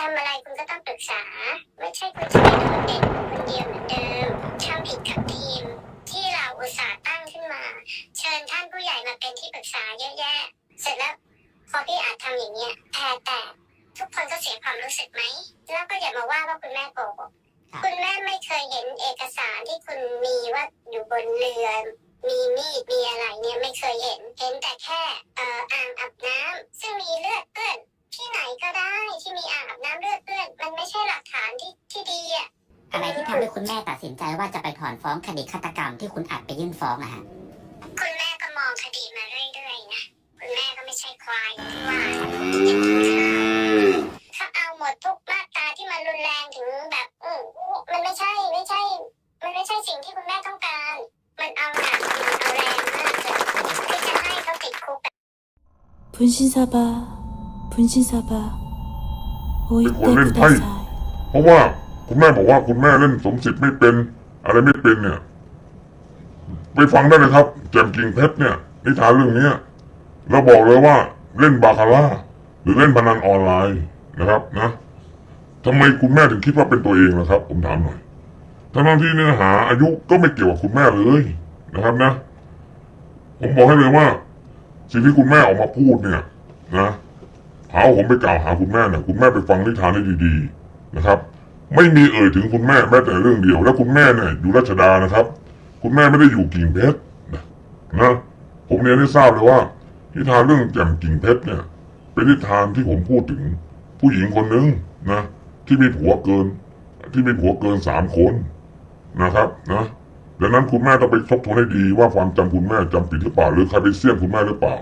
ทำอะไรคุณก็ต้องปรึกษา ไม่ใช่คุณจะไปโดดเด่นคนเดียวเหมือนเดิมทำผิดกับทีม ที่เราอุตส่าห์ตั้งขึ้นมา เชิญท่านผู้ใหญ่มาเป็นที่ปรึกษาเยอะแยะ เสร็จแล้วพอพี่อาจทำอย่างเงี้ยแพ้แต่ทุกคนก็เสียความรู้สึกไหม แล้วก็อย่ามาว่าว่าคุณแม่โกหกคุณแม่ไม่เคยเห็นเอกสารที่คุณมีว่าอยู่บนเรือ มีมีดมีอะไรเนี่ยไม่เคยเห็น เห็นแต่แค่เอ่ออ่างอาบน้ำซึ่งมีเลือดเปื้อน ที่ไหนก็ได้ที่มีอ่างอาบน้ำเลือดเปื้อนมันไม่ใช่หลักฐานที่ที่ดีอ่ะ อะไรที่ทำให้คุณแม่ตัดสินใจว่าจะไปถอนฟ้องคดีฆาตกรรมที่คุณอัดไปยื่นฟ้องอะฮะ คุณแม่ก็มองคดีมาเรื่อยๆนะคุณแม่ก็ไม่ใช่ควายที่ว่าเขาเอาหมดทุกมาตราที่มันรุนแรงถึงแบบอือมันไม่ใช่ไม่ใช่ มันไม่ใช่สิ่งที่คุณแม่ต้องการ มันเอาหนักมันเอาแรงมากเลยที่จะให้เขาติดคุก 분신사바 분신사바 오이 그 원래는 때 파이. 구다사이 เพราะว่าคุณแม่บอกว่าคุณแม่เล่นสมจิตไม่เป็น อะไรไม่เป็นเนี่ย ไปฟังได้เลยครับแจมกิ่งเพชรเนี่ยนิทานเรื่องเนี้ยเราบอกเลยว่าเล่นบาคาร่าหรือเล่นพนันออนไลน์นะครับนะทำไมคุณแม่ถึงคิดว่าเป็นตัวเองล่ะครับ ผมถามหน่อยทั้งๆที่เนื้อหาอายุก็ไม่เกี่ยวกับคุณแม่เลยนะครับนะ ผมบอกให้เลยว่า สิ่งที่คุณแม่ออกมาพูดเนี่ย นะ หาว่าผมไปกล่าวหาคุณแม่เนี่ยคุณแม่ไปฟังนิทานให้ดีๆนะครับ ไม่มีเอ่ยถึงคุณแม่แม้แต่เรื่องเดียว แล้วคุณแม่เนี่ยอยู่รัชดานะครับ คุณแม่ไม่ได้อยู่กิ่งเพชรนะนะผมเรียนให้ทราบเลยว่า นิทานเรื่องแจ่มกิ่งเพชรเนี่ย เป็นนิทานที่ผมพูดถึงผู้หญิงคนหนึ่งนะที่มีผัวเกิน ที่มีผัวเกินสามคนนะครับนะดังนั้นคุณแม่ต้องไปทบทวนให้ดีว่าความจำคุณแม่จำผิดหรือเปล่าหรือใครไปเสี่ยมคุณแม่หรือเปล่า